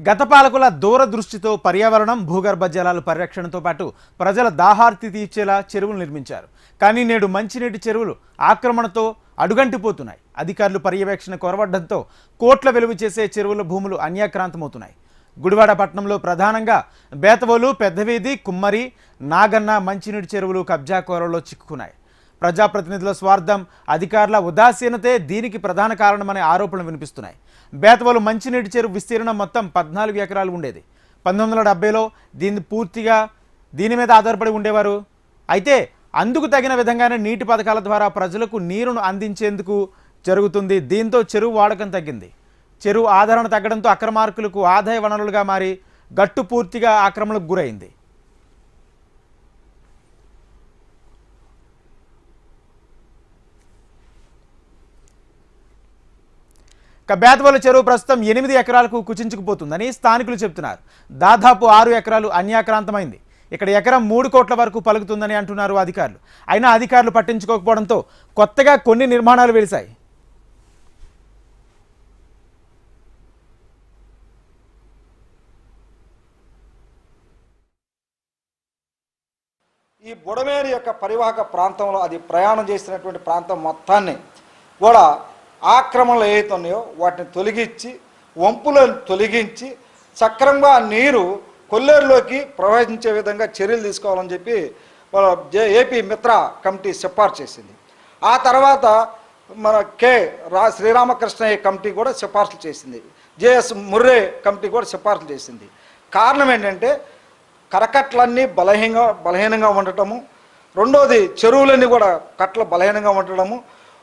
గత పాలకుల దూరదృష్టితో పర్యావరణం భూగర్భ జలాల పరిరక్షణతో పాటు ప్రజల దాహార్తి తీర్చేలా చెరువులు నిర్మించారు. కానీ నేడు మంచినీటి చెరువులు ఆక్రమణతో అడుగంటిపోతున్నాయి. అధికారులు పర్యవేక్షణ కొరవడంతో కోట్ల వెలువ చేసే చెరువుల భూములు అన్యాక్రాంతమవుతున్నాయి. గుడివాడ పట్టణంలో ప్రధానంగా బేతవోలు పెద్దవీధి కుమ్మరి నాగన్న మంచినీటి చెరువులు కబ్జా కోరలో చిక్కుకున్నాయి. ప్రజాప్రతినిధుల స్వార్థం అధికారుల ఉదాసీనతే దీనికి ప్రధాన కారణమనే ఆరోపణలు వినిపిస్తున్నాయి. బేతవలు మంచినీటి చెరువు విస్తీర్ణం మొత్తం పద్నాలుగు ఎకరాలు ఉండేది. పంతొమ్మిది వందల డెబ్బైలో దీన్ని పూర్తిగా దీని మీద ఆధారపడి ఉండేవారు. అయితే అందుకు తగిన విధంగానే నీటి పథకాల ద్వారా ప్రజలకు నీరును అందించేందుకు జరుగుతుంది. దీంతో చెరువు వాడకం తగ్గింది. చెరువు ఆదరణ తగ్గడంతో అక్రమార్కులకు ఆదాయ వనరులుగా మారి గట్టు పూర్తిగా ఆక్రమణకు గురైంది. బేతవల చెరువు ప్రస్తుతం ఎనిమిది ఎకరాలకు కుచించుకుపోతుందని స్థానికులు చెబుతున్నారు. దాదాపు ఆరు ఎకరాలు అన్యాక్రాంతమైంది. ఇక్కడ ఎకరం మూడు కోట్ల వరకు పలుకుతుందని అంటున్నారు అధికారులు. అయినా అధికారులు పట్టించుకోకపోవడంతో కొత్తగా కొన్ని నిర్మాణాలు వెలిశాయి. ఈ బుడమేరు యొక్క పరివాహక ప్రాంతంలో అది ప్రయాణం చేసినటువంటి ప్రాంతం మొత్తాన్ని కూడా ఆక్రమణలు ఏవైతే ఉన్నాయో వాటిని తొలగించి వంపులను తొలగించి సక్రమంగా నీరు కొల్లేరులోకి ప్రవహించే విధంగా చర్యలు తీసుకోవాలని చెప్పి వాళ్ళ ఏపీ మిత్ర కమిటీ సిఫార్సు చేసింది. ఆ తర్వాత మన కే రా శ్రీరామకృష్ణయ్య కమిటీ కూడా సిఫార్సులు చేసింది. జేఎస్ ముర్రే కమిటీ కూడా సిఫార్సులు చేసింది. కారణం ఏంటంటే కరకట్లన్నీ బలహీనంగా బలహీనంగా ఉండటము. రెండోది చెరువులన్నీ కూడా కట్టలు బలహీనంగా ఉండటము.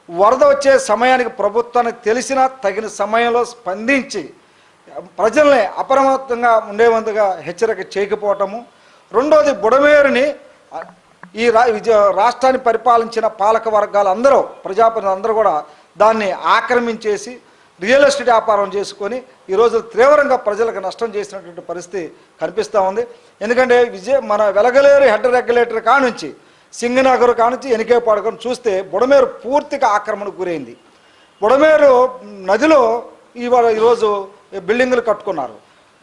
వరద వచ్చే సమయానికి ప్రభుత్వానికి తెలిసిన తగిన సమయంలో స్పందించి ప్రజల్ని అప్రమత్తంగా ఉండేవంతగా హెచ్చరిక చేయకపోవటము. రెండోది బుడమేరుని ఈ రా విజయ రాష్ట్రాన్ని పరిపాలించిన పాలక వర్గాలు అందరూ ప్రజాప్రతినిధులు అందరూ కూడా దాన్ని ఆక్రమించేసి రియల్ ఎస్టేట్ వ్యాపారం చేసుకొని ఈరోజు తీవ్రంగా ప్రజలకు నష్టం చేసినటువంటి పరిస్థితి కనిపిస్తూ ఉంది. ఎందుకంటే విజయ మన వెలగలేరు హెడ్ రెగ్యులేటర్ కానుంచి సింగనగర్ కానిచ్చి ఎనికేపాడు కానీ చూస్తే బుడమేరు పూర్తిగా ఆక్రమణకు గురైంది. బుడమేరు నదిలో ఇవాళ ఈరోజు బిల్డింగులు కట్టుకున్నారు.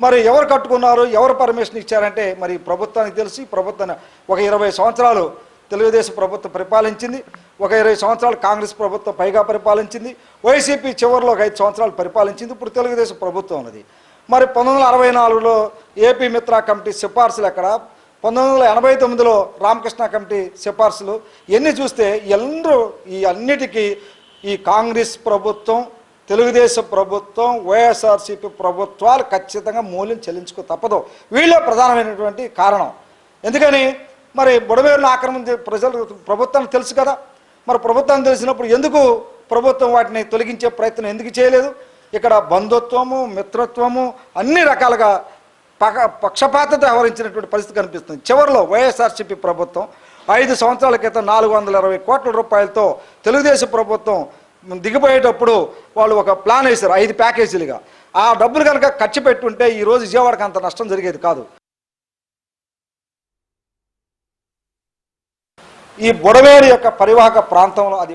మరి ఎవరు కట్టుకున్నారు ఎవరు పర్మిషన్ ఇచ్చారంటే మరి ప్రభుత్వానికి తెలిసి. ప్రభుత్వాన్ని ఒక ఇరవై సంవత్సరాలు తెలుగుదేశం ప్రభుత్వం పరిపాలించింది. ఒక ఇరవై సంవత్సరాలు కాంగ్రెస్ ప్రభుత్వం పైగా పరిపాలించింది. వైసీపీ చివరిలో ఒక ఐదు సంవత్సరాలు పరిపాలించింది. ఇప్పుడు తెలుగుదేశం ప్రభుత్వం ఉన్నది. మరి పంతొమ్మిది వందల అరవై నాలుగులో ఏపీ మిత్ర కమిటీ సిఫార్సులు ఎక్కడ? పంతొమ్మిది వందల ఎనభై తొమ్మిదిలో రామకృష్ణ కమిటీ సిఫార్సులు. ఇవన్నీ చూస్తే అందరూ ఈ అన్నిటికీ ఈ కాంగ్రెస్ ప్రభుత్వం తెలుగుదేశం ప్రభుత్వం వైఎస్ఆర్సీపీ ప్రభుత్వాలు ఖచ్చితంగా మూల్యం చెల్లించుకో తప్పదు. వీళ్ళే ప్రధానమైనటువంటి కారణం. ఎందుకని? మరి బుడమేరును ఆక్రమించే ప్రజలు ప్రభుత్వానికి తెలుసు కదా. మరి ప్రభుత్వం తెలిసినప్పుడు ఎందుకు ప్రభుత్వం వాటిని తొలగించే ప్రయత్నం ఎందుకు చేయలేదు? ఇక్కడ బంధుత్వము మిత్రత్వము అన్ని రకాలుగా పక పక్షపాతత వ్యవహరించినటువంటి పరిస్థితి కనిపిస్తుంది. చివరిలో వైఎస్ఆర్సీపీ ప్రభుత్వం ఐదు సంవత్సరాల క్రితం నాలుగు వందల ఇరవై కోట్ల రూపాయలతో తెలుగుదేశం ప్రభుత్వం దిగిపోయేటప్పుడు వాళ్ళు ఒక ప్లాన్ వేశారు ఐదు ప్యాకేజీలుగా. ఆ డబ్బులు కనుక ఖర్చు పెట్టుంటే ఈరోజు రోజు విజయవాడకి అంత నష్టం జరిగేది కాదు. ఈ బుడవేరు యొక్క పరివాహక ప్రాంతంలో అది